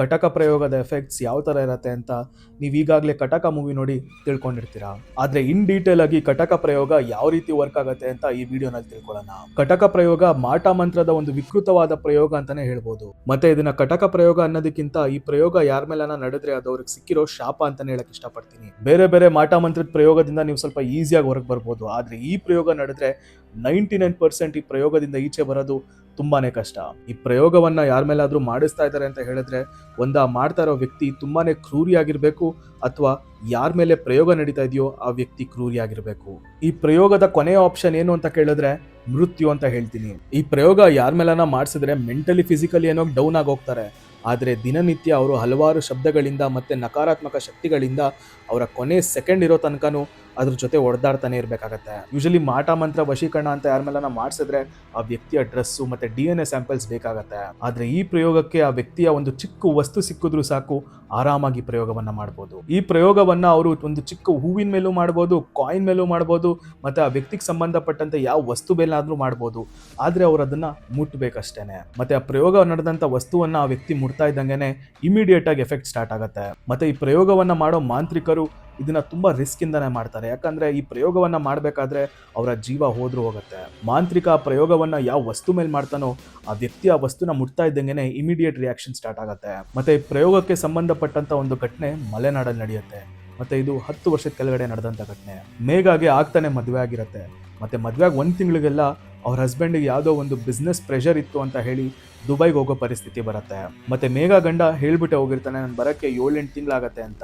ಕಟಕ ಪ್ರಯೋಗದ ಎಫೆಕ್ಟ್ಸ್ ಯಾವ ಥರ ಇರುತ್ತೆ ಅಂತ ನೀವು ಈಗಾಗಲೇ ಕಟಕ ಮೂವಿ ನೋಡಿ ತಿಳ್ಕೊಂಡಿರ್ತೀರಾ? ಆದರೆ ಇನ್ ಡೀಟೇಲ್ ಆಗಿ ಕಟಕ ಪ್ರಯೋಗ ಯಾವ ರೀತಿ ವರ್ಕ್ ಆಗುತ್ತೆ ಅಂತ ಈ ವಿಡಿಯೋನಲ್ಲಿ ತಿಳ್ಕೊಳ್ಳೋಣ. ಕಟಕ ಪ್ರಯೋಗ ಮಾಟ ಮಂತ್ರದ ಒಂದು ವಿಕೃತವಾದ ಪ್ರಯೋಗ ಅಂತಾನೆ ಹೇಳ್ಬೋದು. ಮತ್ತೆ ಇದನ್ನ ಕಟಕ ಪ್ರಯೋಗ ಅನ್ನೋದಕ್ಕಿಂತ ಈ ಪ್ರಯೋಗ ಯಾರ ಮೇಲನ ನಡೆದ್ರೆ ಅದು ಅವ್ರಿಗೆ ಸಿಕ್ಕಿರೋ ಶಾಪ ಅಂತಾನೆ ಹೇಳಕ್ ಇಷ್ಟಪಡ್ತೀನಿ. ಬೇರೆ ಬೇರೆ ಮಾಟ ಮಂತ್ರದ ಪ್ರಯೋಗದಿಂದ ನೀವು ಸ್ವಲ್ಪ ಈಸಿಯಾಗಿ ಹೊರಗೆ ಬರ್ಬೋದು. ಆದರೆ ಈ ಪ್ರಯೋಗ ನಡೆದ್ರೆ ನೈಂಟಿ ನೈನ್ ಪರ್ಸೆಂಟ್ ಈ ಪ್ರಯೋಗದಿಂದ ಈಚೆ ಬರೋದು ತುಂಬಾನೇ ಕಷ್ಟ. ಈ ಪ್ರಯೋಗವನ್ನ ಯಾರ ಮೇಲಾದ್ರೂ ಮಾಡಿಸ್ತಾ ಇದ್ದಾರೆ ಅಂತ ಹೇಳಿದ್ರೆ ಒಂದ ಮಾಡ್ತಾ ಇರೋ ವ್ಯಕ್ತಿ ತುಂಬಾನೇ ಕ್ರೂರಿಯಾಗಿರ್ಬೇಕು ಅಥವಾ ಯಾರ ಮೇಲೆ ಪ್ರಯೋಗ ನಡೀತಾ ಇದೆಯೋ ಆ ವ್ಯಕ್ತಿ ಕ್ರೂರಿಯಾಗಿರ್ಬೇಕು. ಈ ಪ್ರಯೋಗದ ಕೊನೆಯ ಆಪ್ಷನ್ ಏನು ಅಂತ ಕೇಳಿದ್ರೆ ಮೃತ್ಯು ಅಂತ ಹೇಳ್ತೀನಿ. ಈ ಪ್ರಯೋಗ ಯಾರ ಮೇಲನ ಮಾಡಿಸಿದ್ರೆ ಮೆಂಟಲಿ ಫಿಸಿಕಲಿ ಏನೋ ಡೌನ್ ಆಗಿ ಹೋಗ್ತಾರೆ. ಆದರೆ ದಿನನಿತ್ಯ ಅವರು ಹಲವಾರು ಶಬ್ದಗಳಿಂದ ಮತ್ತು ನಕಾರಾತ್ಮಕ ಶಕ್ತಿಗಳಿಂದ ಅವರ ಕೊನೆ ಸೆಕೆಂಡ್ ಇರೋ ತನಕನೂ ಅದ್ರ ಜೊತೆ ಒಡೆದಾಡ್ತಾನೆ ಇರಬೇಕಾಗತ್ತೆ. ಯೂಶಲಿ ಮಾಟ ಮಂತ್ರ ವಶೀಕರಣ ಅಂತ ಯಾರ ಮೇಲನ ಮಾಡಿಸಿದ್ರೆ ಆ ವ್ಯಕ್ತಿಯ ಡ್ರೆಸ್ಸು ಮತ್ತು ಡಿ ಎನ್ ಎ ಸ್ಯಾಂಪಲ್ಸ್ ಬೇಕಾಗತ್ತೆ. ಆದರೆ ಈ ಪ್ರಯೋಗಕ್ಕೆ ಆ ವ್ಯಕ್ತಿಯ ಒಂದು ಚಿಕ್ಕ ವಸ್ತು ಸಿಕ್ಕಿದ್ರೂ ಸಾಕು ಆರಾಮಾಗಿ ಪ್ರಯೋಗವನ್ನು ಮಾಡ್ಬೋದು. ಈ ಪ್ರಯೋಗವನ್ನು ಅವರು ಒಂದು ಚಿಕ್ಕ ಹೂವಿನ ಮೇಲೂ ಮಾಡ್ಬೋದು ಕಾಯಿನ್ ಮೇಲೂ ಮಾಡ್ಬೋದು, ಮತ್ತು ಆ ವ್ಯಕ್ತಿಗೆ ಸಂಬಂಧಪಟ್ಟಂತೆ ಯಾವ ವಸ್ತು ಮೇಲಾದರೂ ಮಾಡ್ಬೋದು. ಆದರೆ ಅವರು ಅದನ್ನು ಮುಟ್ಟಬೇಕಷ್ಟೇ ಮತ್ತು ಆ ಪ್ರಯೋಗ ನಡೆದಂಥ ವಸ್ತುವನ್ನು ಆ ವ್ಯಕ್ತಿ ಮುಟ್ತಾ ಇದ್ದಂಗೆನೆ ಇಮಿಡಿಯೇಟ್ ಆಗಿ ಎಫೆಕ್ಟ್ ಸ್ಟಾರ್ಟ್ ಆಗುತ್ತೆ. ಮತ್ತೆ ಈ ಪ್ರಯೋಗವನ್ನ ಮಾಡೋ ಮಾಂತ್ರಿಕರು ಇದನ್ನ ತುಂಬಾ ರಿಸ್ಕ್ ಇಂದಾನೆ ಮಾಡ್ತಾರೆ. ಯಾಕಂದ್ರೆ ಈ ಪ್ರಯೋಗವನ್ನ ಮಾಡಬೇಕಾದ್ರೆ ಅವರ ಜೀವ ಹೋದ್ರೂ ಹೋಗುತ್ತೆ. ಮಾಂತ್ರಿಕ ಪ್ರಯೋಗವನ್ನ ಯಾವ ವಸ್ತು ಮೇಲೆ ಮಾಡ್ತಾನೋ ಆ ವ್ಯಕ್ತಿ ಆ ವಸ್ತುನ ಮುಟ್ತಾ ಇದ್ದಂಗೆನೆ ಇಮಿಡಿಯೇಟ್ ರಿಯಾಕ್ಷನ್ ಸ್ಟಾರ್ಟ್ ಆಗುತ್ತೆ. ಮತ್ತೆ ಈ ಪ್ರಯೋಗಕ್ಕೆ ಸಂಬಂಧಪಟ್ಟಂತ ಒಂದು ಘಟನೆ ಮಲೆನಾಡಲ್ಲಿ ನಡೆಯುತ್ತೆ. ಮತ್ತೆ ಇದು ಹತ್ತು ವರ್ಷದ ಕೆಳಗಡೆ ನಡೆದಂತ ಘಟನೆ. ಮೇಘಾಗೆ ಆಗ್ತಾನೆ ಮದುವೆ ಆಗಿರತ್ತೆ. ಮತ್ತೆ ಮದುವೆಗೆ ಒಂದು ತಿಂಗಳಿಗೆಲ್ಲ ಅವ್ರ ಹಸ್ಬೆಂಡಿಗೆ ಯಾವುದೋ ಒಂದು ಬಿಸ್ನೆಸ್ ಪ್ರೆಷರ್ ಇತ್ತು ಅಂತ ಹೇಳಿ ದುಬೈಗೆ ಹೋಗೋ ಪರಿಸ್ಥಿತಿ ಬರುತ್ತೆ. ಮತ್ತೆ ಮೇಘ ಗಂಡ ಹೇಳಿಬಿಟ್ಟೆ ಹೋಗಿರ್ತಾನೆ, ನಾನು ಬರೋಕ್ಕೆ ಏಳೆಂಟು ತಿಂಗಳಾಗತ್ತೆ ಅಂತ.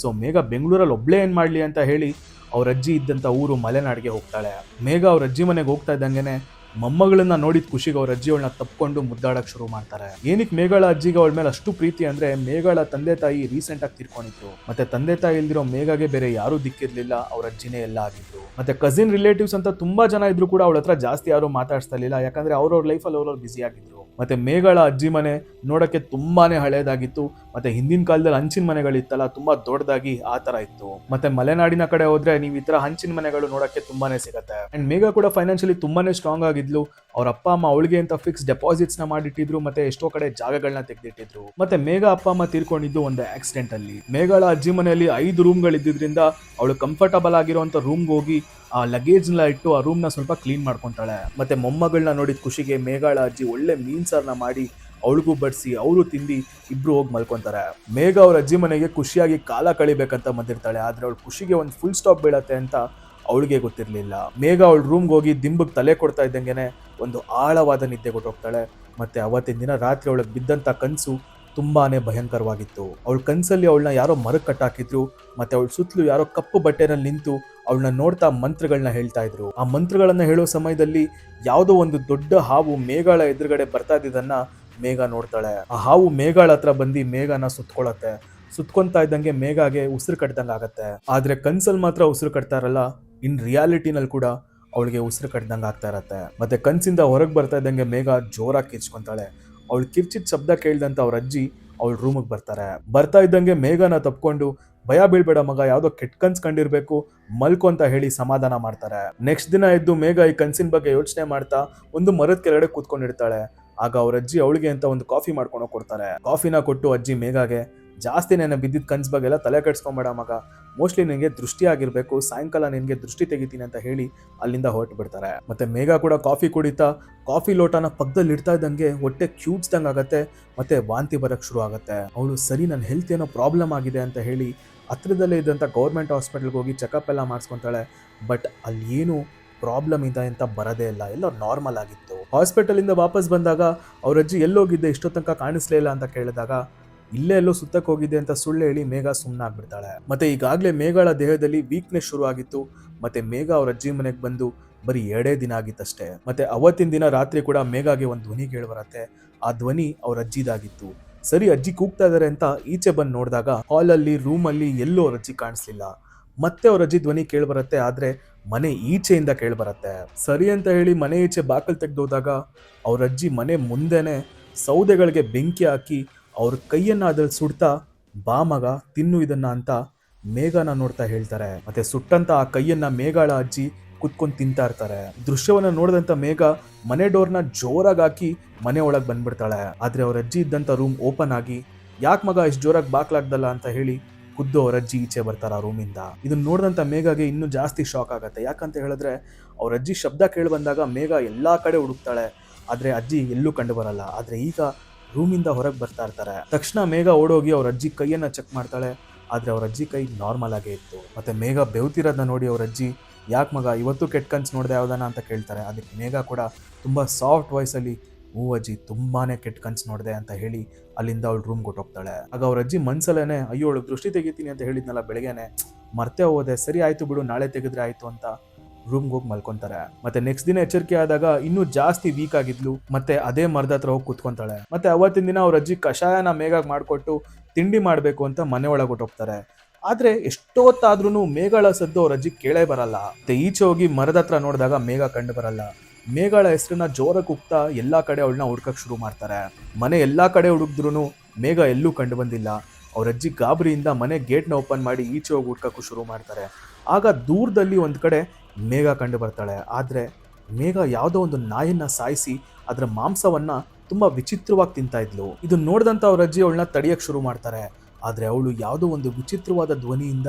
ಸೊ ಮೇಘ ಬೆಂಗಳೂರಲ್ಲಿ ಒಬ್ಳೇ ಏನು ಮಾಡಲಿ ಅಂತ ಹೇಳಿ ಅವ್ರ ಅಜ್ಜಿ ಇದ್ದಂಥ ಊರು ಮಲೆನಾಡಿಗೆ ಹೋಗ್ತಾಳೆ. ಮೇಘ ಅವ್ರ ಅಜ್ಜಿ ಮನೆಗೆ ಹೋಗ್ತಾ ಇದ್ದಂಗೆನೆ ಮೊಮ್ಮಗಳನ್ನ ನೋಡಿದ ಖುಷಿಗೆ ಅವ್ರ ಅಜ್ಜಿ ಅವಳನ್ನ ತಪ್ಕೊಂಡು ಮುದ್ದಾಡಕ್ ಶುರು ಮಾಡ್ತಾರೆ. ಏನಕ್ಕೆ ಮೇಘಳ ಅಜ್ಜಿಗೆ ಅವಳ ಮೇಲೆ ಅಷ್ಟು ಪ್ರೀತಿ ಅಂದ್ರೆ ಮೇಘಳ ತಂದೆ ತಾಯಿ ರೀಸೆಂಟ್ ಆಗಿ ತೀರ್ಕೊಂಡಿದ್ರು. ಮತ್ತೆ ತಂದೆ ತಾಯಿ ಇಲ್ದಿರೋ ಮೇಘಾಗೆ ಬೇರೆ ಯಾರು ದಿಕ್ಕಿರ್ಲಿಲ್ಲ, ಅವ್ರ ಅಜ್ಜಿನೇ ಎಲ್ಲ ಆಗಿದ್ರು. ಮತ್ತೆ ಕಸಿನ್ ರಿಲೇಟಿವ್ಸ್ ಅಂತ ತುಂಬಾ ಜನ ಇದ್ರು ಕೂಡ ಅವಳ ಹತ್ರ ಜಾಸ್ತಿ ಯಾರು ಮಾತಾಡಿಸ್ತಾ ಇರ್ಲಿಲ್ಲ, ಯಾಕಂದ್ರೆ ಅವ್ರವ್ರ ಲೈಫಲ್ಲಿ ಅವ್ರವ್ರು ಬಿಸಿ ಆಗಿದ್ರು. ಮತ್ತೆ ಮೇಘಳ ಅಜ್ಜಿ ಮನೆ ನೋಡಕ್ಕೆ ತುಂಬಾನೇ ಹಳೇದಾಗಿತ್ತು. ಮತ್ತೆ ಹಿಂದಿನ ಕಾಲದಲ್ಲಿ ಹಂಚಿನ ಮನೆಗಳಿತ್ತಲ್ಲ, ತುಂಬಾ ದೊಡ್ಡದಾಗಿ ಆ ತರ ಇತ್ತು. ಮತ್ತೆ ಮಲೆನಾಡಿನ ಕಡೆ ಹೋದ್ರೆ ನೀವು ಈ ತರ ಹಂಚಿನ ಮನೆಗಳು ನೋಡಕ್ಕೆ ತುಂಬಾನೇ ಸಿಗತ್ತೆ. ಅಂಡ್ ಮೇಘ ಕೂಡ ಫೈನಾನ್ಷಿಯಲಿ ತುಂಬಾನೇ ಸ್ಟ್ರಾಂಗ್ ಆಗಿದ್ಲು ಅವ್ರ ಅಪ್ಪ, ಅಮ್ಮ ಅವಳಿಗೆ ಅಂತ ಫಿಕ್ಸ್ ಡೆಪಾಸಿಟ್ಸ್ನ ಮಾಡಿಟ್ಟಿದ್ರು, ಮತ್ತೆ ಎಷ್ಟೋ ಕಡೆ ಜಾಗಗಳನ್ನ ತೆಗೆದಿಟ್ಟಿದ್ರು. ಮತ್ತೆ ಮೇಘ ಅಪ್ಪ, ಅಮ್ಮ ತೀರ್ಕೊಂಡಿದ್ದು ಒಂದು ಆಕ್ಸಿಡೆಂಟ್ ಅಲ್ಲಿ. ಮೇಘಳ ಅಜ್ಜಿ ಮನೆಯಲ್ಲಿ ಐದು ರೂಮ್ಗಳು ಇದ್ದಿದ್ರಿಂದ ಅವಳು ಕಂಫರ್ಟಬಲ್ ಆಗಿರುವಂತ ರೂಮ್ಗೆ ಹೋಗಿ ಆ ಲಗೇಜ್ನ ಇಟ್ಟು ಆ ರೂಮ್ನ ಸ್ವಲ್ಪ ಕ್ಲೀನ್ ಮಾಡ್ಕೊಂತಾಳೆ ಮತ್ತೆ ಮೊಮ್ಮಗಳನ್ನ ನೋಡಿದ ಖುಷಿಗೆ ಮೇಘಾಳ ಅಜ್ಜಿ ಒಳ್ಳೆ ಮೀನ್ ಸಾರ್ನ ಮಾಡಿ ಅವಳಿಗೂ ಬಡಿಸಿ, ಅವರು ತಿಂದು ಇಬ್ರು ಹೋಗಿ ಮಲ್ಕೊಂತಾರೆ. ಮೇಘ ಅವ್ರ ಅಜ್ಜಿ ಮನೆಗೆ ಖುಷಿಯಾಗಿ ಕಾಲ ಕಳಿಬೇಕಂತ ಬಂದಿರ್ತಾಳೆ ಆದ್ರೆ ಅವಳು ಖುಷಿಗೆ ಒಂದು ಫುಲ್ ಸ್ಟಾಪ್ ಬೀಳತ್ತೆ ಅಂತ ಅವಳಿಗೆ ಗೊತ್ತಿರಲಿಲ್ಲ. ಮೇಘ ಅವಳ ರೂಮ್ಗೆ ಹೋಗಿ ದಿಂಬಕ್ಕೆ ತಲೆ ಕೊಡ್ತಾ ಇದ್ದಂಗೆನೆ ಒಂದು ಆಳವಾದ ನಿದ್ದೆ ಕೊಟ್ಟೋಗ್ತಾಳೆ. ಮತ್ತೆ ಅವತ್ತಿನ ದಿನ ರಾತ್ರಿ ಅವಳಿಗೆ ಬಿದ್ದಂಥ ಕನಸು ತುಂಬಾನೇ ಭಯಂಕರವಾಗಿತ್ತು. ಅವಳ ಕನಸಲ್ಲಿ ಅವಳನ್ನ ಯಾರೋ ಮರ ಕಟ್ಟಾಕಿದ್ರು, ಮತ್ತೆ ಅವಳ ಸುತ್ತಲೂ ಯಾರೋ ಕಪ್ಪು ಬಟ್ಟೆನಲ್ಲಿ ನಿಂತು ಅವಳನ್ನ ನೋಡ್ತಾ ಮಂತ್ರಗಳನ್ನ ಹೇಳ್ತಾ ಇದ್ರು. ಆ ಮಂತ್ರಗಳನ್ನ ಹೇಳೋ ಸಮಯದಲ್ಲಿ ಯಾವುದೋ ಒಂದು ದೊಡ್ಡ ಹಾವು ಮೇಘಾಳ ಎದುರುಗಡೆ ಬರ್ತಾ ಇದ್ದಿದ್ದನ್ನ ಮೇಘ ನೋಡ್ತಾಳೆ. ಆ ಹಾವು ಮೇಘಾಳ ಹತ್ರ ಬಂದು ಮೇಘನ ಸುತ್ಕೊಳತ್ತೆ. ಸುತ್ಕೊಂತಾ ಇದ್ದಂಗೆ ಮೇಘಾಗೆ ಉಸಿರು ಕಟ್ಟದಂಗೆ ಆಗತ್ತೆ ಆದ್ರೆ ಕನ್ಸಲ್ ಮಾತ್ರ ಉಸಿರು ಕಟ್ತಾ ಇರಲ್ಲ ಇನ್ ರಿಯಾಲಿಟಿನಲ್ಲಿ ಕೂಡ ಅವಳಿಗೆ ಉಸಿರು ಕಟ್ಟಿದಂಗೆ ಆಗ್ತಾ ಇರತ್ತೆ. ಮತ್ತೆ ಕನಸಿಂದ ಹೊರಗೆ ಬರ್ತಾ ಇದ್ದಂಗೆ ಮೇಘ ಜೋರಾಗಿ ಕಿರ್ಚ್ಕೊತಾಳೆ. ಅವಳು ಕಿರ್ಚಿದ ಶಬ್ದ ಕೇಳ್ದಂತ ಅವ್ರ ಅಜ್ಜಿ ಅವಳ ರೂಮಿಗೆ ಬರ್ತಾರೆ. ಬರ್ತಾ ಇದ್ದಂಗೆ ಮೇಘನ ತಪ್ಕೊಂಡು ಭಯ ಬೀಳ್ಬೇಡ ಮಗ, ಯಾವುದೋ ಕೆಟ್ಟ ಕನ್ಸ್ ಕಂಡಿರ್ಬೇಕು, ಮಲ್ಕು ಅಂತ ಹೇಳಿ ಸಮಾಧಾನ ಮಾಡ್ತಾರೆ. ನೆಕ್ಸ್ಟ್ ದಿನ ಎದ್ದು ಮೇಘ ಈ ಕನ್ಸಿನ ಬಗ್ಗೆ ಯೋಚನೆ ಮಾಡ್ತಾ ಒಂದು ಮರದ ಕೆಳಗಡೆ ಕೂತ್ಕೊಂಡಿರ್ತಾಳೆ. ಆಗ ಅವ್ರ ಅಜ್ಜಿ ಅವಳಿಗೆ ಅಂತ ಒಂದು ಕಾಫಿ ಮಾಡ್ಕೊಂಡು ಕೊಡ್ತಾರೆ ಕಾಫಿನ ಕೊಟ್ಟು ಅಜ್ಜಿ ಮೇಘಾಗೆ ಜಾಸ್ತಿ ನೆನೆ ಬಿದ್ದಿದ್ದ ಕನ್ಸ್ ಬಗ್ಗೆ ಎಲ್ಲ ತಲೆ ಕೆಡ್ಸ್ಕೊಂಬೇಡ ಮಗ. ಮೋಸ್ಟ್ಲಿ ನಿನಗೆ ದೃಷ್ಟಿ ಆಗಿರಬೇಕು. ಸಾಯಂಕಾಲ ನಿನಗೆ ದೃಷ್ಟಿ ತೆಗಿತೀನಿ ಅಂತ ಹೇಳಿ ಅಲ್ಲಿಂದ ಹೊರಟು ಬಿಡ್ತಾರೆ. ಮತ್ತೆ ಮೇಘ ಕೂಡ ಕಾಫಿ ಕುಡಿತಾ, ಕಾಫಿ ಲೋಟನ ಪಕ್ಕದಲ್ಲಿ ಇಡ್ತಾ ಇದ್ದಂಗೆ ಹೊಟ್ಟೆ ಕ್ಯೂಚ್ದಂಗೆ ಆಗುತ್ತೆ. ಮತ್ತೆ ವಾಂತಿ ಬರಕ್ಕೆ ಶುರು ಆಗುತ್ತೆ. ಅವಳು, ಸರಿ, ನನ್ನ ಹೆಲ್ತ್ ಏನೋ ಪ್ರಾಬ್ಲಮ್ ಆಗಿದೆ ಅಂತ ಹೇಳಿ ಹತ್ರದಲ್ಲೇ ಇದ್ದಂಥ ಗೌರ್ಮೆಂಟ್ ಹಾಸ್ಪಿಟಲ್ಗೆ ಹೋಗಿ ಚೆಕಪ್ ಎಲ್ಲ ಮಾಡಿಸ್ಕೊತಾಳೆ. ಬಟ್ ಅಲ್ಲಿ ಏನು ಪ್ರಾಬ್ಲಮ್ ಇದೆ ಅಂತ ಬರೋದೇ ಇಲ್ಲ. ಎಲ್ಲ ನಾರ್ಮಲ್ ಆಗಿತ್ತು. ಹಾಸ್ಪಿಟಲಿಂದ ವಾಪಸ್ ಬಂದಾಗ ಅವ್ರ ಅಜ್ಜಿ ಎಲ್ಲೋಗಿದ್ದೆ ಇಷ್ಟೋ ತನಕ ಕಾಣಿಸ್ಲೇ ಇಲ್ಲ ಅಂತ ಕೇಳಿದಾಗ ಇಲ್ಲೇ ಎಲ್ಲೋ ಸುತ್ತಕ್ಕೆ ಹೋಗಿದೆ ಅಂತ ಸುಳ್ಳು ಹೇಳಿ ಮೇಘ ಸುಮ್ಮನೆ ಆಗ್ಬಿಡ್ತಾಳೆ ಮತ್ತೆ ಈಗಾಗಲೇ ಮೇಘಳ ದೇಹದಲ್ಲಿ ವೀಕ್ನೆಸ್ ಶುರು ಆಗಿತ್ತು ಮತ್ತೆ ಮೇಘ ಅವ್ರ ಅಜ್ಜಿ ಮನೆಗೆ ಬಂದು ಬರೀ ಎರಡೇ ದಿನ ಆಗಿತ್ತಷ್ಟೇ. ಮತ್ತೆ ಅವತ್ತಿನ ದಿನ ರಾತ್ರಿ ಕೂಡ ಮೇಘಾಗೆ ಒಂದು ಧ್ವನಿ ಕೇಳಿ ಬರತ್ತೆ ಆ ಧ್ವನಿ ಅವ್ರ ಅಜ್ಜಿದಾಗಿತ್ತು. ಸರಿ, ಅಜ್ಜಿ ಕೂಗ್ತಾ ಇದಾರೆ ಅಂತ ಈಚೆ ಬಂದು ನೋಡಿದಾಗ ಹಾಲಲ್ಲಿ ರೂಮಲ್ಲಿ ಎಲ್ಲೂ ಅವ್ರ ಅಜ್ಜಿ ಕಾಣಿಸ್ಲಿಲ್ಲ. ಮತ್ತೆ ಅವ್ರ ಅಜ್ಜಿ ಧ್ವನಿ ಕೇಳಿ ಬರತ್ತೆ ಆದ್ರೆ ಮನೆ ಈಚೆಯಿಂದ ಕೇಳಿ ಬರತ್ತೆ ಸರಿ ಅಂತ ಹೇಳಿ ಮನೆ ಈಚೆ ಬಾಕಲ್ ತೆಗೆದೋದಾಗ ಅವ್ರ ಅಜ್ಜಿ ಮನೆ ಮುಂದೆನೆ ಸೌದೆಗಳಿಗೆ ಬೆಂಕಿ ಹಾಕಿ ಅವ್ರ ಕೈಯನ್ನು ಅದ್ರಲ್ಲಿ ಸುಡ್ತಾ, ಬಾ ಮಗ, ತಿನ್ನು ಇದನ್ನ ಅಂತ ಮೇಘನ ನೋಡ್ತಾ ಹೇಳ್ತಾರೆ. ಮತ್ತೆ ಸುಟ್ಟಂತ ಆ ಕೈಯನ್ನ ಮೇಘಾಳ ಅಜ್ಜಿ ಕುತ್ಕೊಂಡು ತಿಂತಾ ಇರ್ತಾರೆ. ದೃಶ್ಯವನ್ನ ನೋಡಿದಂತ ಮೇಘ ಮನೆ ಡೋರ್ನ ಜೋರಾಗಿ ಹಾಕಿ ಮನೆ ಒಳಗೆ ಬಂದ್ಬಿಡ್ತಾಳೆ. ಆದ್ರೆ ಅವ್ರ ಅಜ್ಜಿ ಇದ್ದಂತ ರೂಮ್ ಓಪನ್ ಆಗಿ, ಯಾಕೆ ಮಗ, ಇಷ್ಟು ಜೋರಾಗಿ ಬಾಕ್ಲಾಗ್ದಲ್ಲ ಅಂತ ಹೇಳಿ ಖುದ್ದು ಅವ್ರ ಅಜ್ಜಿ ಈಚೆ ಬರ್ತಾರ ಆ ರೂಮಿಂದ. ಇದನ್ನ ನೋಡಿದಂತ ಮೇಘಗೆ ಇನ್ನೂ ಜಾಸ್ತಿ ಶಾಕ್ ಆಗುತ್ತೆ. ಯಾಕಂತ ಹೇಳಿದ್ರೆ, ಅವ್ರ ಅಜ್ಜಿ ಶಬ್ದ ಕೇಳಿ ಬಂದಾಗ ಮೇಘ ಎಲ್ಲಾ ಕಡೆ ಹುಡುಕ್ತಾಳೆ. ಆದ್ರೆ ಅಜ್ಜಿ ಎಲ್ಲೂ ಕಂಡು ಬರಲ್ಲ. ಆದ್ರೆ ಈಗ ರೂಮಿಂದ ಹೊರಗೆ ಬರ್ತಾ ಇರ್ತಾರೆ. ತಕ್ಷಣ ಮೇಘ ಓಡೋಗಿ ಅವ್ರ ಅಜ್ಜಿ ಕೈಯನ್ನ ಚೆಕ್ ಮಾಡ್ತಾಳೆ. ಆದ್ರೆ ಅವ್ರ ಅಜ್ಜಿ ಕೈ ನಾರ್ಮಲ್ ಆಗೇ ಇತ್ತು. ಮತ್ತೆ ಮೇಘ ಬೆವ್ತಿರೋದನ್ನ ನೋಡಿ ಅವ್ರ ಅಜ್ಜಿ, ಯಾಕೆ ಮಗ, ಇವತ್ತು ಕೆಟ್ಟ ಕನ್ಸು ನೋಡಿದೆ ಯಾವ್ದಾನ? ಅಂತ ಕೇಳ್ತಾರೆ. ಅದಕ್ಕೆ ಮೇಘ ಕೂಡ ತುಂಬಾ ಸಾಫ್ಟ್ ವಾಯ್ಸಲ್ಲಿ ಹೂ ಅಜ್ಜಿ, ತುಂಬಾನೇ ಕೆಟ್ಟ ಕನ್ಸು ನೋಡಿದೆ ಅಂತ ಹೇಳಿ ಅಲ್ಲಿಂದ ಅವಳು ರೂಮ್ ಕೊಟ್ಟೋಗ್ತಾಳೆ ಆಗ ಅವ್ರ ಅಜ್ಜಿ ಮನ್ಸಲ್ಲೇನೆ, ಅಯ್ಯೋ ಅವಳು ದೃಷ್ಟಿ ತೆಗಿತೀನಿ ಅಂತ ಹೇಳಿದ್ನಲ್ಲ ಬೆಳಗ್ಗೆನೆ, ಮರ್ತೆ ಹೋದೆ, ಸರಿ ಆಯ್ತು ಬಿಡು, ನಾಳೆ ತೆಗೆದ್ರೆ ಆಯ್ತು ಅಂತ ರೂಮ್ಗೆ ಹೋಗಿ ಮಲ್ಕೊಂತಾರೆ. ಮತ್ತೆ ನೆಕ್ಸ್ಟ್ ದಿನ ಎಚ್ಚರಿಕೆ ಆದಾಗ ಇನ್ನೂ ಜಾಸ್ತಿ ವೀಕ್ ಆಗಿದ್ಲು. ಮತ್ತೆ ಅದೇ ಮರದ ಹತ್ರ ಹೋಗಿ ಕುತ್ಕೊಂತಾಳೆ. ಮತ್ತೆ ಅವತ್ತಿನ ದಿನ ಅವ್ರ ಅಜ್ಜಿ ಕಷಾಯನ ಮೇಘಾಗ್ ಮಾಡಿಕೊಟ್ಟು ತಿಂಡಿ ಮಾಡಬೇಕು ಅಂತ ಮನೆ ಒಳಗೆ ಹೋಗ್ತಾರೆ ಆದ್ರೆ ಎಷ್ಟೊತ್ತಾದ್ರೂ ಮೇಘಳ ಸದ್ದು ಅವ್ರ ಅಜ್ಜಿ ಕೇಳೇ ಬರಲ್ಲ. ಮತ್ತೆ ಈಚೆ ಹೋಗಿ ಮರದ ಹತ್ರ ನೋಡಿದಾಗ ಮೇಘ ಕಂಡು ಬರಲ್ಲ. ಮೇಘಳ ಹೆಸರನ್ನ ಜೋರ ಕುಗ್ತಾ ಎಲ್ಲಾ ಕಡೆ ಅವಳನ್ನ ಹುಡ್ಕಕ್ ಶುರು ಮಾಡ್ತಾರೆ. ಮನೆ ಎಲ್ಲಾ ಕಡೆ ಹುಡುಕಿದ್ರು ಮೇಘ ಎಲ್ಲೂ ಕಂಡು ಬಂದಿಲ್ಲ. ಅವ್ರ ಅಜ್ಜಿ ಗಾಬರಿಯಿಂದ ಮನೆ ಗೇಟ್ನ ಓಪನ್ ಮಾಡಿ ಈಚೆ ಹೋಗಿ ಹುಡ್ಕಕ್ಕೂ ಶುರು ಮಾಡ್ತಾರೆ. ಆಗ ದೂರದಲ್ಲಿ ಒಂದ್ ಕಡೆ ಮೇಘ ಕಂಡು ಬರ್ತಾಳೆ. ಆದರೆ ಮೇಘ ಯಾವುದೋ ಒಂದು ನಾಯಿಯನ್ನು ಸಾಯಿಸಿ ಅದರ ಮಾಂಸವನ್ನು ತುಂಬ ವಿಚಿತ್ರವಾಗಿ ತಿಂತಾ ಇದ್ಲು. ಇದು ನೋಡಿದಂಥ ಅವ್ರ ಅಜ್ಜಿ ಅವಳನ್ನ ತಡೆಯೋಕ್ಕೆ ಶುರು ಮಾಡ್ತಾರೆ. ಆದರೆ ಅವಳು ಯಾವುದೋ ಒಂದು ವಿಚಿತ್ರವಾದ ಧ್ವನಿಯಿಂದ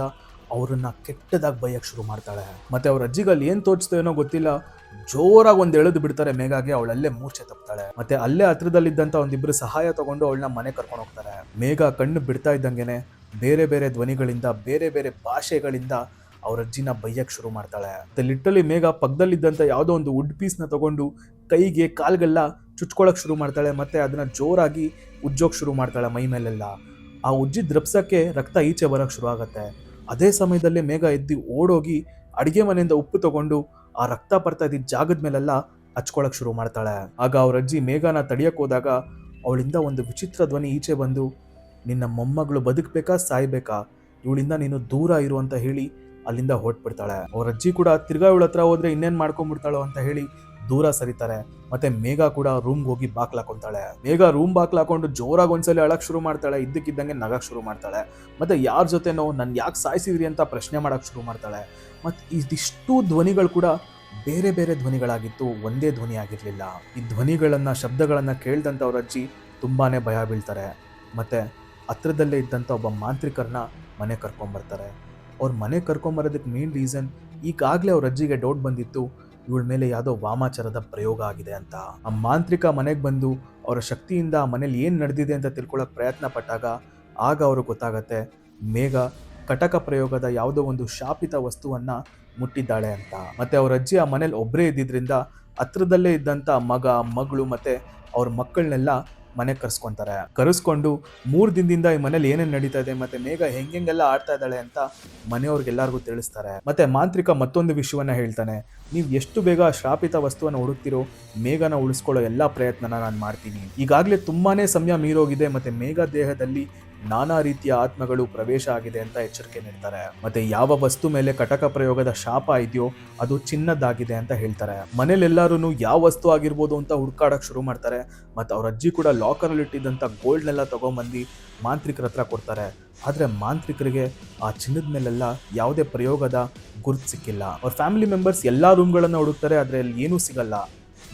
ಅವರನ್ನು ಕೆಟ್ಟದಾಗಿ ಬೈಯಕ್ಕೆ ಶುರು ಮಾಡ್ತಾಳೆ. ಮತ್ತೆ ಅವ್ರ ಅಜ್ಜಿಗಲ್ಲಿ ಏನು ತೋರಿಸ್ತೇನೋ ಗೊತ್ತಿಲ್ಲ. ಜೋರಾಗಿ ಒಂದು ಎಳೆದು ಬಿಡ್ತಾರೆ ಮೇಘಾಗೆ, ಅವಳಲ್ಲೇ ಮೂರ್ಛೆ ತಪ್ತಾಳೆ. ಮತ್ತೆ ಅಲ್ಲೇ ಹತ್ರದಲ್ಲಿದ್ದಂಥ ಒಂದಿಬ್ಬರು ಸಹಾಯ ತಗೊಂಡು ಅವಳನ್ನ ಮನೆ ಕರ್ಕೊಂಡು ಹೋಗ್ತಾರೆ. ಮೇಘ ಕಣ್ಣು ಬಿಡ್ತಾ ಇದ್ದಂಗೆನೆ ಬೇರೆ ಬೇರೆ ಧ್ವನಿಗಳಿಂದ, ಬೇರೆ ಬೇರೆ ಭಾಷೆಗಳಿಂದ ಅವ್ರ ಅಜ್ಜಿನ ಬೈಯಕ್ ಶುರು ಮಾಡ್ತಾಳೆ. ಮತ್ತೆ ಲಿಟ್ರಲಿ ಮೇಘ ಪಕ್ಕದಲ್ಲಿದ್ದಂಥ ಯಾವುದೋ ಒಂದು ವುಡ್ ಪೀಸ್ನ ತಗೊಂಡು ಕೈಗೆ ಕಾಲ್ಗೆಲ್ಲ ಚುಚ್ಕೊಳಕ್ ಶುರು ಮಾಡ್ತಾಳೆ. ಮತ್ತೆ ಅದನ್ನ ಜೋರಾಗಿ ಉಜ್ಜೋಕ್ ಶುರು ಮಾಡ್ತಾಳೆ ಮೈ ಮೇಲೆಲ್ಲ. ಆ ಉಜ್ಜಿ ದ್ರಪ್ಸಕ್ಕೆ ರಕ್ತ ಈಚೆ ಬರಕ್ ಶುರು ಆಗತ್ತೆ. ಅದೇ ಸಮಯದಲ್ಲಿ ಮೇಘ ಎದ್ದು ಓಡೋಗಿ ಅಡಿಗೆ ಮನೆಯಿಂದ ಉಪ್ಪು ತಗೊಂಡು ಆ ರಕ್ತ ಬರ್ತಾ ಇದ್ದ ಜಾಗದ ಮೇಲೆಲ್ಲ ಹಚ್ಕೊಳಕ್ ಶುರು ಮಾಡ್ತಾಳೆ. ಆಗ ಅವ್ರ ಅಜ್ಜಿ ಮೇಘನ ತಡಿಯಕ್ ಹೋದಾಗ ಅವಳಿಂದ ಒಂದು ವಿಚಿತ್ರ ಧ್ವನಿ ಈಚೆ ಬಂದು, ನಿನ್ನ ಮೊಮ್ಮಗಳು ಬದುಕ್ಬೇಕಾ, ಸಾಯ್ಬೇಕಾ? ಇವಳಿಂದ ನೀನು ದೂರ ಇರು ಅಂತ ಹೇಳಿ ಅಲ್ಲಿಂದ ಹೊಟ್ಬಿಡ್ತಾಳೆ ಅವ್ರ ಅಜ್ಜಿ ಕೂಡ ತಿರ್ಗಾ ಇವಳ ಹತ್ರ ಹೋದ್ರೆ ಇನ್ನೇನ್ ಮಾಡ್ಕೊಂಡ್ಬಿಡ್ತಾಳೋ ಅಂತ ಹೇಳಿ ದೂರ ಸರಿತಾರೆ. ಮತ್ತೆ ಮೇಘ ಕೂಡ ರೂಮ್ಗೆ ಹೋಗಿ ಬಾಕ್ಲಾಕೊಂತಾಳೆ ಮೇಘ ರೂಮ್ ಬಾಕ್ಲಾಕೊಂಡು ಜೋರಾಗಿ ಒಂದ್ಸಲಿ ಅಳಕ್ ಶುರು ಮಾಡ್ತಾಳೆ. ಇದ್ದಕ್ಕಿದ್ದಂಗೆ ನಗಕ್ ಶುರು ಮಾಡ್ತಾಳೆ. ಮತ್ತೆ ಯಾರ ಜೊತೆನೋ ನನ್ ಯಾಕೆ ಸಾಯಿಸಿದ್ರಿ ಅಂತ ಪ್ರಶ್ನೆ ಮಾಡಕ್ ಶುರು ಮಾಡ್ತಾಳೆ. ಮತ್ತೆ ಇದಿಷ್ಟು ಧ್ವನಿಗಳು ಕೂಡ ಬೇರೆ ಬೇರೆ ಧ್ವನಿಗಳಾಗಿತ್ತು. ಒಂದೇ ಧ್ವನಿ ಆಗಿರ್ಲಿಲ್ಲ. ಈ ಧ್ವನಿಗಳನ್ನ, ಶಬ್ದಗಳನ್ನ ಕೇಳ್ದಂತ ಅವ್ರ ಅಜ್ಜಿ ತುಂಬಾನೇ ಭಯ ಬೀಳ್ತಾರೆ. ಮತ್ತೆ ಹತ್ರದಲ್ಲೇ ಇದ್ದಂತ ಒಬ್ಬ ಮಾಂತ್ರಿಕರನ್ನ ಮನೆ ಕರ್ಕೊಂಬರ್ತಾರೆ. ಅವ್ರ ಮನೆ ಕರ್ಕೊಂಬರೋದಕ್ಕೆ ಮೇನ್ ರೀಸನ್ ಈಗಾಗಲೇ ಅವ್ರ ಅಜ್ಜಿಗೆ ಡೌಟ್ ಬಂದಿತ್ತು, ಇವಳ ಮೇಲೆ ಯಾವುದೋ ವಾಮಾಚಾರದ ಪ್ರಯೋಗ ಆಗಿದೆ ಅಂತ. ಆ ಮಾಂತ್ರಿಕ ಮನೆಗೆ ಬಂದು ಅವರ ಶಕ್ತಿಯಿಂದ ಆ ಮನೇಲಿ ಏನು ನಡೆದಿದೆ ಅಂತ ತಿಳ್ಕೊಳ್ಳೋಕೆ ಪ್ರಯತ್ನ ಪಟ್ಟಾಗ ಆಗ ಅವ್ರಿಗೆ ಗೊತ್ತಾಗತ್ತೆ, ಮೇಘ ಕಟಕ ಪ್ರಯೋಗದ ಯಾವುದೋ ಒಂದು ಶಾಪಿತ ವಸ್ತುವನ್ನು ಮುಟ್ಟಿದ್ದಾಳೆ ಅಂತ. ಮತ್ತೆ ಅವ್ರ ಅಜ್ಜಿ ಆ ಮನೇಲಿ ಒಬ್ಬರೇ ಇದ್ದಿದ್ದರಿಂದ ಹತ್ರದಲ್ಲೇ ಇದ್ದಂಥ ಮಗ, ಮಗಳು ಮತ್ತು ಅವ್ರ ಮಕ್ಕಳನ್ನೆಲ್ಲ ಮನೆ ಕರ್ಸ್ಕೊಂತಾರೆ. ಕರೆಸ್ಕೊಂಡು ಮೂರು ದಿನದಿಂದ ಈ ಮನೇಲಿ ಏನೇನು ನಡೀತಾ ಇದೆ, ಮತ್ತೆ ಮೇಘ ಹೆಂಗೆಲ್ಲ ಆಡ್ತಾ ಇದ್ದಾಳೆ ಅಂತ ಮನೆಯವ್ರಿಗೆಲ್ಲರಿಗೂ ತಿಳಿಸ್ತಾರೆ. ಮತ್ತೆ ಮಾಂತ್ರಿಕ ಮತ್ತೊಂದು ವಿಷಯವನ್ನ ಹೇಳ್ತಾನೆ. ನೀವು ಎಷ್ಟು ಬೇಗ ಶ್ರಾಪಿತ ವಸ್ತುವನ್ನ ಹುಡುಕ್ತಿರೋ, ಮೇಘನ ಉಳಿಸ್ಕೊಳ್ಳೋ ಎಲ್ಲಾ ಪ್ರಯತ್ನನ ನಾನು ಮಾಡ್ತೀನಿ. ಈಗಾಗಲೇ ತುಂಬಾನೇ ಸಮಯ ಮೀರೋಗಿದೆ, ಮತ್ತೆ ಮೇಘ ದೇಹದಲ್ಲಿ ನಾನಾ ರೀತಿಯ ಆತ್ಮಗಳು ಪ್ರವೇಶ ಆಗಿದೆ ಅಂತ ಎಚ್ಚರಿಕೆ ನೀಡ್ತಾರೆ. ಮತ್ತೆ ಯಾವ ವಸ್ತು ಮೇಲೆ ಕಟಕ ಪ್ರಯೋಗದ ಶಾಪ ಇದೆಯೋ ಅದು ಚಿನ್ನದ್ದಾಗಿದೆ ಅಂತ ಹೇಳ್ತಾರೆ. ಮನೇಲೆಲ್ಲರೂ ಯಾವ ವಸ್ತು ಆಗಿರ್ಬೋದು ಅಂತ ಹುಡ್ಕಾಡಕ್ ಶುರು ಮಾಡ್ತಾರೆ. ಮತ್ತೆ ಅವ್ರ ಅಜ್ಜಿ ಕೂಡ ಲಾಕರ್ ಅಲ್ಲಿ ಇಟ್ಟಿದ್ದಂತ ಗೋಲ್ಡ್ನೆಲ್ಲ ತಗೊಂಬಂದು ಮಾಂತ್ರಿಕರ ಹತ್ರ ಕೊಡ್ತಾರೆ. ಆದರೆ ಮಾಂತ್ರಿಕರಿಗೆ ಆ ಚಿನ್ನದ ಮೇಲೆಲ್ಲ ಯಾವುದೇ ಪ್ರಯೋಗದ ಗುರುತು ಸಿಕ್ಕಿಲ್ಲ. ಅವ್ರ ಫ್ಯಾಮಿಲಿ ಮೆಂಬರ್ಸ್ ಎಲ್ಲಾ ರೂಮ್ಗಳನ್ನು ಹುಡುಕ್ತಾರೆ ಆದರೆ ಅಲ್ಲಿ ಏನೂ ಸಿಗಲ್ಲ.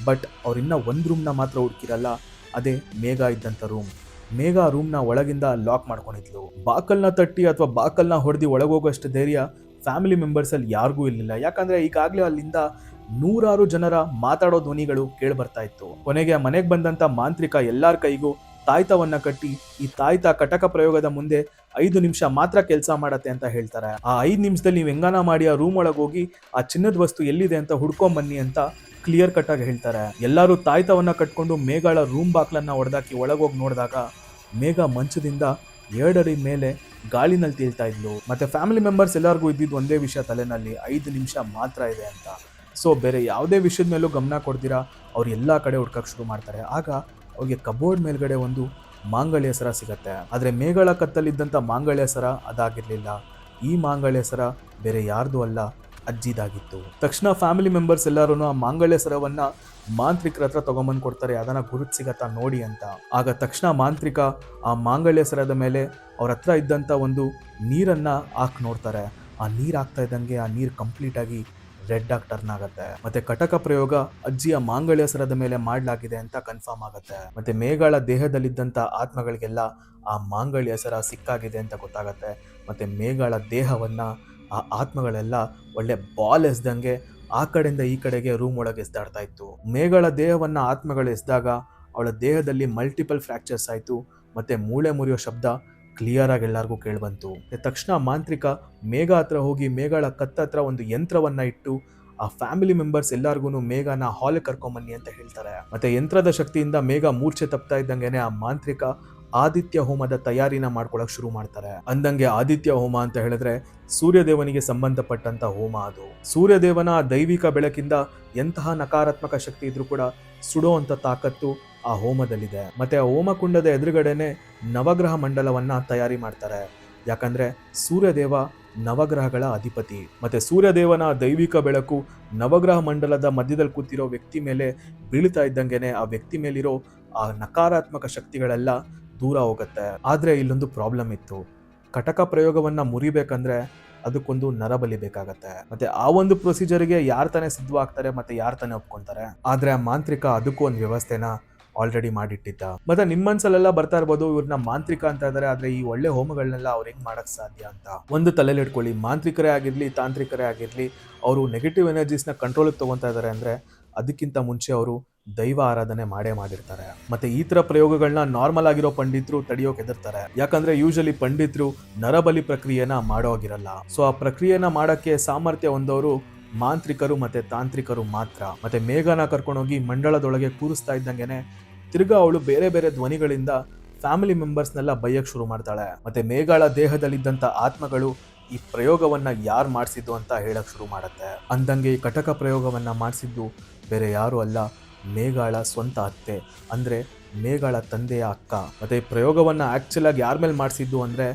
ಬಟ್ ಅವ್ರಿನ್ನ ಒಂದು ರೂಮ್ನ ಮಾತ್ರ ಹುಡುಕಿರಲ್ಲ. ಅದೇ ಮೇಘ ಇದ್ದಂತ ರೂಮ್ ಮೇಘ ರೂಮ್ನ ಒಳಗಿಂದ ಲಾಕ್ ಮಾಡ್ಕೊಂಡಿದ್ಲು. ಬಾಕಲ್ನ ತಟ್ಟಿ ಅಥವಾ ಬಾಕಲ್ನ ಹೊಡೆದು ಒಳಗೋಗೋಷ್ಟು ಧೈರ್ಯ ಫ್ಯಾಮಿಲಿ ಮೆಂಬರ್ಸ್ ಅಲ್ಲಿ ಯಾರಿಗೂ ಇರಲಿಲ್ಲ. ಯಾಕಂದ್ರೆ ಈಗಾಗಲೇ ಅಲ್ಲಿಂದ ನೂರಾರು ಜನರ ಮಾತಾಡೋ ಧ್ವನಿಗಳು ಕೇಳಿ ಬರ್ತಾ ಇತ್ತು. ಕೊನೆಗೆ ಮನೆಗೆ ಬಂದಂತ ಮಾಂತ್ರಿಕ ಎಲ್ಲಾರ ಕೈಗೂ ತಾಯ್ತವನ್ನ ಕಟ್ಟಿ ಈ ತಾಯ್ತ ಕಟಕ ಪ್ರಯೋಗದ ಮುಂದೆ ಐದು ನಿಮಿಷ ಮಾತ್ರ ಕೆಲಸ ಮಾಡತ್ತೆ ಅಂತ ಹೇಳ್ತಾರೆ. ಆ ಐದು ನಿಮಿಷದಲ್ಲಿ ನೀವು ಹೆಂಗಾನ ಮಾಡಿ ಆ ರೂಮ್ ಒಳಗೆ ಹೋಗಿ ಆ ಚಿನ್ನದ ವಸ್ತು ಎಲ್ಲಿದೆ ಅಂತ ಹುಡ್ಕೊಂಬನ್ನಿ ಅಂತ ಕ್ಲಿಯರ್ ಕಟ್ ಆಗಿ ಹೇಳ್ತಾರೆ. ಎಲ್ಲರೂ ತಾಯ್ತವನ್ನ ಕಟ್ಕೊಂಡು ಮೇಘಾಳ ರೂಮ್ ಬಾಕ್ಲನ್ನ ಹೊಡೆದಾಕಿ ಒಳಗೋಗಿ ನೋಡಿದಾಗ ಮೇಘ ಮಂಚದಿಂದ ಎರಡರಿ ಮೇಲೆ ಗಾಳಿನಲ್ಲಿ ತೀಳ್ತಾ ಇದ್ಲು. ಮತ್ತೆ ಫ್ಯಾಮಿಲಿ ಮೆಂಬರ್ಸ್ ಎಲ್ಲರಿಗೂ ಇದ್ದಿದ್ದು ಒಂದೇ ವಿಷಯ ತಲೆನಲ್ಲಿ, ಐದು ನಿಮಿಷ ಮಾತ್ರ ಇದೆ ಅಂತ. ಸೊ ಬೇರೆ ಯಾವುದೇ ವಿಷಯದ ಮೇಲೂ ಗಮನ ಕೊಡ್ತೀರಾ? ಅವ್ರು ಎಲ್ಲ ಕಡೆ ಹುಡ್ಕಕ್ಕೆ ಶುರು ಮಾಡ್ತಾರೆ. ಆಗ ಅವ್ರಿಗೆ ಕಬೋರ್ಡ್ ಮೇಲ್ಗಡೆ ಒಂದು ಮಾಂಗಳ್ಯ ಸರ ಸಿಗತ್ತೆ. ಆದರೆ ಮೇಘಳ ಕತ್ತಲಿದ್ದಂಥ ಮಾಂಗಳ್ಯ ಸರ ಅದಾಗಿರಲಿಲ್ಲ. ಈ ಮಾಂಗಳ್ಯ ಸರ ಬೇರೆ ಯಾರ್ದು ಅಲ್ಲ, ಅಜ್ಜಿದಾಗಿತ್ತು. ತಕ್ಷಣ ಫ್ಯಾಮಿಲಿ ಮೆಂಬರ್ಸ್ ಎಲ್ಲರೂ ಆ ಮಾಂಗಳ್ಯ ಸರವನ್ನು ಮಾಂತ್ರಿಕರ ಹತ್ರ ತಗೊಂಬಂದು ಕೊಡ್ತಾರೆ, ಅದನ್ನು ಗುರುತು ಸಿಗತ್ತಾ ನೋಡಿ ಅಂತ. ಆಗ ತಕ್ಷಣ ಮಾಂತ್ರಿಕ ಆ ಮಾಂಗಳ್ಯ ಸರದ ಮೇಲೆ ಅವ್ರ ಹತ್ರ ಇದ್ದಂಥ ಒಂದು ನೀರನ್ನು ಹಾಕಿ ನೋಡ್ತಾರೆ. ಆ ನೀರು ಹಾಕ್ತಾ ಇದ್ದಂಗೆ ಆ ನೀರು ಕಂಪ್ಲೀಟ್ ಆಗಿ ರೆಡ್ ಆಗಿ ಟರ್ನ್ ಆಗುತ್ತೆ. ಮತ್ತೆ ಕಟಕ ಪ್ರಯೋಗ ಅಜ್ಜಿಯ ಮಾಂಗಲ್ಯ ಸರದ ಮೇಲೆ ಮಾಡಲಾಗಿದೆ ಅಂತ ಕನ್ಫರ್ಮ್ ಆಗುತ್ತೆ. ಮತ್ತೆ ಮೇಘಾಳ ದೇಹದಲ್ಲಿದ್ದಂತ ಆತ್ಮಗಳಿಗೆಲ್ಲ ಆ ಮಾಂಗಲ್ಯ ಸರ ಸಿಕ್ಕಾಗಿದೆ ಅಂತ ಗೊತ್ತಾಗತ್ತೆ. ಮತ್ತೆ ಮೇಘಾಳ ದೇಹವನ್ನ ಆ ಆತ್ಮಗಳೆಲ್ಲ ಒಳ್ಳೆ ಬಾಲ್ ಎಸ್ದಂಗೆ ಆ ಕಡೆಯಿಂದ ಈ ಕಡೆಗೆ ರೂಮ್ ಒಳಗೆ ಎಸ್ದಾಡ್ತಾ ಇತ್ತು. ಮೇಘಳ ದೇಹವನ್ನ ಆತ್ಮಗಳು ಎಸ್ದಾಗ ಅವಳ ದೇಹದಲ್ಲಿ ಮಲ್ಟಿಪಲ್ ಫ್ರಾಕ್ಚರ್ಸ್ ಆಯಿತು. ಮತ್ತೆ ಮೂಳೆ ಮುರಿಯೋ ಶಬ್ದ ಕ್ಲಿಯರ್ ಆಗಿ ಎಲ್ಲರಿಗೂ ಕೇಳಿಬಂತು ತಕ್ಷಣ ಮಾಂತ್ರಿಕ ಮೇಘ ಹತ್ರ ಹೋಗಿ ಮೇಘಳ ಕತ್ತ ಹತ್ರ ಒಂದು ಯಂತ್ರವನ್ನ ಇಟ್ಟು ಆ ಫ್ಯಾಮಿಲಿ ಮೆಂಬರ್ಸ್ ಎಲ್ಲಾರ್ಗು ಮೇಘನ ಹಾಲ್ ಕರ್ಕೊಂಬನ್ನಿ ಅಂತ ಹೇಳ್ತಾರೆ. ಮತ್ತೆ ಯಂತ್ರದ ಶಕ್ತಿಯಿಂದ ಮೇಘ ಮೂರ್ಛೆ ತಪ್ತಾ ಇದ್ದಂಗೆನೆ ಆ ಮಾಂತ್ರಿಕ ಆದಿತ್ಯ ಹೋಮದ ತಯಾರಿನ ಮಾಡ್ಕೊಳಕ್ ಶುರು ಮಾಡ್ತಾರೆ. ಅಂದಂಗೆ ಆದಿತ್ಯ ಹೋಮ ಅಂತ ಹೇಳಿದ್ರೆ ಸೂರ್ಯದೇವನಿಗೆ ಸಂಬಂಧಪಟ್ಟಂತ ಹೋಮ ಅದು. ಸೂರ್ಯದೇವನ ದೈವಿಕ ಬೆಳಕಿಂದ ಎಂತಹ ನಕಾರಾತ್ಮಕ ಶಕ್ತಿ ಇದ್ರೂ ಕೂಡ ಸುಡೋ ತಾಕತ್ತು ಆ ಹೋಮದಲ್ಲಿದೆ. ಮತ್ತೆ ಆ ಹೋಮಕುಂಡದ ಎದುರುಗಡೆನೆ ನವಗ್ರಹ ಮಂಡಲವನ್ನ ತಯಾರಿ ಮಾಡ್ತಾರೆ. ಯಾಕಂದ್ರೆ ಸೂರ್ಯದೇವ ನವಗ್ರಹಗಳ ಅಧಿಪತಿ. ಮತ್ತೆ ಸೂರ್ಯದೇವನ ದೈವಿಕ ಬೆಳಕು ನವಗ್ರಹ ಮಂಡಲದ ಮಧ್ಯದಲ್ಲಿ ಕೂತಿರೋ ವ್ಯಕ್ತಿ ಮೇಲೆ ಬೀಳ್ತಾ ಇದ್ದಂಗೆನೆ ಆ ವ್ಯಕ್ತಿ ಮೇಲಿರೋ ಆ ನಕಾರಾತ್ಮಕ ಶಕ್ತಿಗಳೆಲ್ಲ ದೂರ ಹೋಗುತ್ತೆ. ಆದ್ರೆ ಇಲ್ಲೊಂದು ಪ್ರಾಬ್ಲಮ್ ಇತ್ತು. ಕಟಕ ಪ್ರಯೋಗವನ್ನ ಮುರಿಬೇಕಂದ್ರೆ ಅದಕ್ಕೊಂದು ನರಬಲಿ ಬೇಕಾಗತ್ತೆ. ಮತ್ತೆ ಆ ಒಂದು ಪ್ರೊಸೀಜರ್ಗೆ ಯಾರು ತಾನೇ ಸಿದ್ಧವಾಗ್ತಾರೆ ಮತ್ತೆ ಯಾರು ತಾನೇ ಒಪ್ಕೊಂತಾರೆ? ಆದ್ರೆ ಆ ಮಾಂತ್ರಿಕ ಅದಕ್ಕೂ ಒಂದು ವ್ಯವಸ್ಥೆನ ಆಲ್ರೆಡಿ ಮಾಡಿಟ್ಟಿದ್ದ. ಮತ್ತೆ ನಿಮ್ಮ ಮನ್ಸಲ್ಲೆಲ್ಲ ಬರ್ತಾ ಇರ್ಬೋದು ಇವ್ರನ್ನ ಮಾಂತ್ರಿಕ ಅಂತ ಇದಾರೆ, ಆದ್ರೆ ಈ ಒಳ್ಳೆ ಹೋಮಗಳನ್ನೆಲ್ಲ ಅವ್ರು ಹೆಂಗ್ ಮಾಡಕ್ ಸಾಧ್ಯ ಅಂತ. ಒಂದು ತಲೆಯಲ್ಲಿ ಇಟ್ಕೊಳ್ಳಿ, ಮಾಂತ್ರಿಕರೇ ಆಗಿರ್ಲಿ, ತಾಂತ್ರಿಕರೇ ಆಗಿರ್ಲಿ, ಅವರು ನೆಗೆಟಿವ್ ಎನರ್ಜೀಸ್ನ ಕಂಟ್ರೋಲಿಗೆ ತಗೊಂತಾ ಇದಾರೆ ಅಂದ್ರೆ ಅದಕ್ಕಿಂತ ಮುಂಚೆ ಅವರು ದೈವ ಆರಾಧನೆ ಮಾಡೇ ಮಾಡಿರ್ತಾರೆ. ಮತ್ತೆ ಈ ತರ ಪ್ರಯೋಗಗಳನ್ನ ನಾರ್ಮಲ್ ಆಗಿರೋ ಪಂಡಿತರು ತಡೆಯೋಕೆ ಹೆದರ್ತಾರೆ. ಯಾಕಂದ್ರೆ ಯೂಶಲಿ ಪಂಡಿತರು ನರಬಲಿ ಪ್ರಕ್ರಿಯೆನ ಮಾಡೋ ಆಗಿರಲ್ಲ ಸೊ ಆ ಪ್ರಕ್ರಿಯೆನ ಮಾಡಕ್ಕೆ ಸಾಮರ್ಥ್ಯ ಹೊಂದವರು ಮಾಂತ್ರಿಕರು ಮತ್ತೆ ತಾಂತ್ರಿಕರು ಮಾತ್ರ. ಮತ್ತೆ ಮೇಘನ ಕರ್ಕೊಂಡೋಗಿ ಮಂಡಳದೊಳಗೆ ಕೂರಿಸ್ತಾ ಇದ್ದಂಗೆನೆ ತಿರ್ಗಾ ಅವಳು ಬೇರೆ ಬೇರೆ ಧ್ವನಿಗಳಿಂದ ಫ್ಯಾಮಿಲಿ ಮೆಂಬರ್ಸ್ನೆಲ್ಲ ಬೈಯಕ್ ಶುರು ಮಾಡ್ತಾಳೆ. ಮತ್ತೆ ಮೇಘಾಳ ದೇಹದಲ್ಲಿದ್ದಂಥ ಆತ್ಮಗಳು ಈ ಪ್ರಯೋಗವನ್ನ ಯಾರು ಮಾಡಿಸಿದ್ದು ಅಂತ ಹೇಳಕ್ ಶುರು ಮಾಡುತ್ತೆ. ಅಂದಂಗೆ ಈ ಕಟಕ ಪ್ರಯೋಗವನ್ನ ಮಾಡಿಸಿದ್ದು ಬೇರೆ ಯಾರು ಅಲ್ಲ, ಮೇಘಾಳ ಸ್ವಂತ ಅತ್ತೆ. ಅಂದ್ರೆ ಮೇಘಾಳ ತಂದೆಯ ಅಕ್ಕ. ಮತ್ತೆ ಈ ಪ್ರಯೋಗವನ್ನ ಆಕ್ಚುಲ್ ಆಗಿ ಯಾರ ಮೇಲೆ ಮಾಡಿಸಿದ್ದು ಅಂದ್ರೆ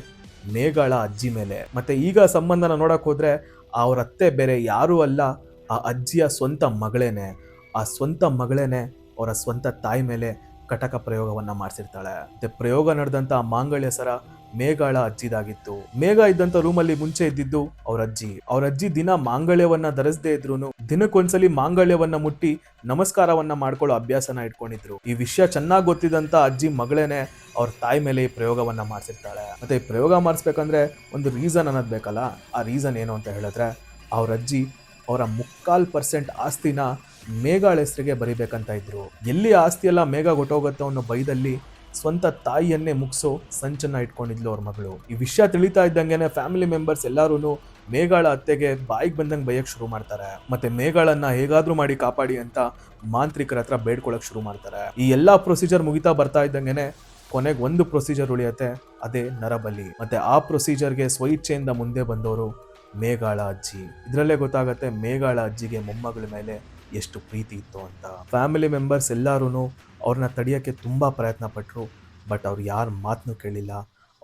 ಮೇಘಾಳ ಅಜ್ಜಿ ಮೇಲೆ. ಮತ್ತೆ ಈಗ ಸಂಬಂಧನ ನೋಡಕ್ ಹೋದ್ರೆ ಅವ್ರ ಅತ್ತೆ ಬೇರೆ ಯಾರೂ ಅಲ್ಲ, ಆ ಅಜ್ಜಿಯ ಸ್ವಂತ ಮಗಳೇನೆ. ಆ ಸ್ವಂತ ಮಗಳೇನೆ ಅವರ ಸ್ವಂತ ತಾಯಿ ಮೇಲೆ ಕಟಕ ಪ್ರಯೋಗವನ್ನ ಮಾಡಿಸಿರ್ತಾಳೆ. ಮತ್ತೆ ಪ್ರಯೋಗ ನಡೆದಂತ ಮಾಂಗಳ್ಯ ಸರ ಮೇಘಾಳ ಅಜ್ಜಿದಾಗಿತ್ತು. ಮೇಘ ಇದ್ದಂತ ರೂಮಲ್ಲಿ ಮುಂಚೆ ಇದ್ದಿದ್ದು ಅವ್ರ ಅಜ್ಜಿ. ಅವ್ರ ಅಜ್ಜಿ ದಿನ ಮಾಂಗಳ್ಯವನ್ನ ಧರಿಸದೇ ಇದ್ರು ದಿನಕ್ಕೊಂದ್ಸಲಿ ಮಾಂಗಳ್ಯವನ್ನ ಮುಟ್ಟಿ ನಮಸ್ಕಾರವನ್ನ ಮಾಡ್ಕೊಳ್ಳೋ ಅಭ್ಯಾಸನ ಇಟ್ಕೊಂಡಿದ್ರು. ಈ ವಿಷಯ ಚೆನ್ನಾಗಿ ಗೊತ್ತಿದ್ದಂತ ಅಜ್ಜಿ ಮಗಳೇನೆ ಅವ್ರ ತಾಯಿ ಮೇಲೆ ಈ ಪ್ರಯೋಗವನ್ನ ಮಾಡಿಸಿರ್ತಾಳೆ. ಮತ್ತೆ ಈ ಪ್ರಯೋಗ ಮಾಡಿಸ್ಬೇಕಂದ್ರೆ ಒಂದು ರೀಸನ್ ಅನ್ನೋದು ಬೇಕಲ್ಲ? ಆ ರೀಸನ್ ಏನು ಅಂತ ಹೇಳಿದ್ರೆ ಅವ್ರ ಅಜ್ಜಿ ಅವರ ಮುಕ್ಕಾಲ್ ಪರ್ಸೆಂಟ್ ಆಸ್ತಿನ ಮೇಘಾಳ ಹೆಸರಿಗೆ ಬರಿಬೇಕಂತ ಇದ್ರು. ಎಲ್ಲಿ ಆಸ್ತಿ ಎಲ್ಲ ಮೇಘ ಗೊಟ್ಟೋಗುತ್ತೋ ಅನ್ನೋ ಭಯದಲ್ಲಿ ಸ್ವಂತ ತಾಯಿಯನ್ನೇ ಮುಗಿಸೋ ಸಂಚನ್ನ ಇಟ್ಕೊಂಡಿದ್ಲು ಅವ್ರ ಮಗಳು. ಈ ವಿಷಯ ತಿಳಿತಾ ಇದ್ದಂಗೆನೆ ಫ್ಯಾಮಿಲಿ ಮೆಂಬರ್ಸ್ ಎಲ್ಲರೂ ಮೇಘಾಳ ಅತ್ತೆಗೆ ಬಾಯಿಗೆ ಬಂದಂಗೆ ಬಯಕ್ಕೆ ಶುರು ಮಾಡ್ತಾರೆ. ಮತ್ತೆ ಮೇಘಾಳನ್ನ ಹೇಗಾದ್ರೂ ಮಾಡಿ ಕಾಪಾಡಿ ಅಂತ ಮಾಂತ್ರಿಕರ ಹತ್ರ ಬೇಡ್ಕೊಳಕ್ ಶುರು ಮಾಡ್ತಾರೆ. ಈ ಎಲ್ಲಾ ಪ್ರೊಸೀಜರ್ ಮುಗಿತಾ ಬರ್ತಾ ಇದ್ದಂಗೆನೆ ಕೊನೆಗೆ ಒಂದು ಪ್ರೊಸೀಜರ್ ಉಳಿಯತ್ತೆ, ಅದೇ ನರಬಲಿ. ಮತ್ತೆ ಆ ಪ್ರೊಸೀಜರ್ಗೆ ಸ್ವಇಚ್ಛೆಯಿಂದ ಮುಂದೆ ಬಂದವರು ಮೇಘಾಳ ಅಜ್ಜಿ. ಇದರಲ್ಲೇ ಗೊತ್ತಾಗತ್ತೆ ಮೇಘಾಳ ಅಜ್ಜಿಗೆ ಮೊಮ್ಮಗಳ ಮೇಲೆ ಎಷ್ಟು ಪ್ರೀತಿ ಇತ್ತು ಅಂತ. ಫ್ಯಾಮಿಲಿ ಮೆಂಬರ್ಸ್ ಎಲ್ಲರೂ ಅವ್ರನ್ನ ತಡೆಯೋಕ್ಕೆ ತುಂಬ ಪ್ರಯತ್ನ ಪಟ್ಟರು ಬಟ್ ಅವ್ರು ಯಾರ ಮಾತನ್ನು ಕೇಳಿಲ್ಲ.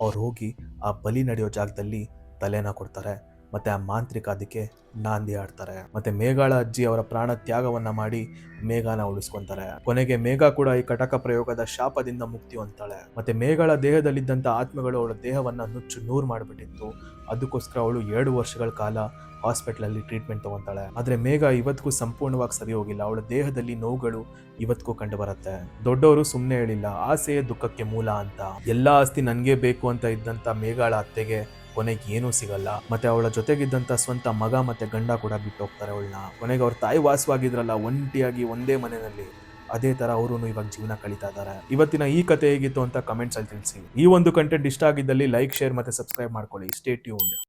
ಅವ್ರು ಹೋಗಿ ಆ ಬಲಿ ನಡೆಯೋ ಜಾಗದಲ್ಲಿ ತಲೆನ ಕೊಡ್ತಾರೆ, ಮತ್ತು ಆ ಮಾಂತ್ರಿಕ ಅದಕ್ಕೆ ನಾಂದಿ ಆಡ್ತಾರೆ. ಮತ್ತು ಮೇಘಾಳ ಅಜ್ಜಿ ಅವರ ಪ್ರಾಣ ತ್ಯಾಗವನ್ನು ಮಾಡಿ ಮೇಘಾನ ಉಳಿಸ್ಕೊತಾರೆ. ಕೊನೆಗೆ ಮೇಘ ಕೂಡ ಈ ಕಟಕ ಪ್ರಯೋಗದ ಶಾಪದಿಂದ ಮುಕ್ತಿ ಹೊಂದ್ತಾಳೆ. ಮತ್ತೆ ಮೇಘಾಳ ದೇಹದಲ್ಲಿದ್ದಂಥ ಆತ್ಮಗಳು ಅವಳ ದೇಹವನ್ನ ನುಚ್ಚು ನೂರು ಮಾಡಿಬಿಟ್ಟಿತ್ತು. ಅದಕ್ಕೋಸ್ಕರ ಅವಳು ಎರಡು ವರ್ಷಗಳ ಕಾಲ ಹಾಸ್ಪಿಟಲ್ ಅಲ್ಲಿ ಟ್ರೀಟ್ಮೆಂಟ್ ತಗೊಂತಾಳೆ ಆದರೆ ಮೇಘ ಇವತ್ತಿಗೂ ಸಂಪೂರ್ಣವಾಗಿ ಸರಿ ಹೋಗಿಲ್ಲ. ಅವಳ ದೇಹದಲ್ಲಿ ನೋವುಗಳು ಇವತ್ತಿಗೂ ಕಂಡು ಬರುತ್ತೆ ದೊಡ್ಡವರು ಸುಮ್ಮನೆ ಹೇಳಿಲ್ಲ ಆಸೆಯೇ ದುಃಖಕ್ಕೆ ಮೂಲ ಅಂತ. ಎಲ್ಲಾ ಆಸ್ತಿ ನನಗೆ ಬೇಕು ಅಂತ ಇದ್ದಂತ ಮೇಘಾಳ ಅತ್ತೆಗೆ ಕೊನೆಗೆ ಏನೂ ಸಿಗಲ್ಲ. ಮತ್ತೆ ಅವಳ ಜೊತೆಗಿದ್ದಂತ ಸ್ವಂತ ಮಗ ಮತ್ತೆ ಗಂಡ ಕೂಡ ಬಿಟ್ಟು ಹೋಗ್ತಾರೆ ಅವಳನ್ನ. ಕೊನೆಗೆ ಅವ್ರ ತಾಯಿ ವಾಸವಾಗಿದ್ರಲ್ಲ, ಒಂಟಿಯಾಗಿ ಒಂದೇ ಮನೆಯಲ್ಲಿ. ಅದೇ ತರ ಅವರು ಇವಾಗ ಜೀವನ ಕಳೀತಾ ಇದ್ದಾರೆ. ಇವತ್ತಿನ ಈ ಕತೆ ಹೇಗಿತ್ತು ಅಂತ ಕಮೆಂಟ್ಸ್ ಅಲ್ಲಿ ತಿಳಿಸಿ. ಈ ಒಂದು ಕಂಟೆಂಟ್ ಇಷ್ಟ ಆಗಿದ್ದಲ್ಲಿ ಲೈಕ್ ಶೇರ್ ಮತ್ತೆ ಸಬ್ಸ್ಕ್ರೈಬ್ ಮಾಡ್ಕೊಳ್ಳಿ. Stay tuned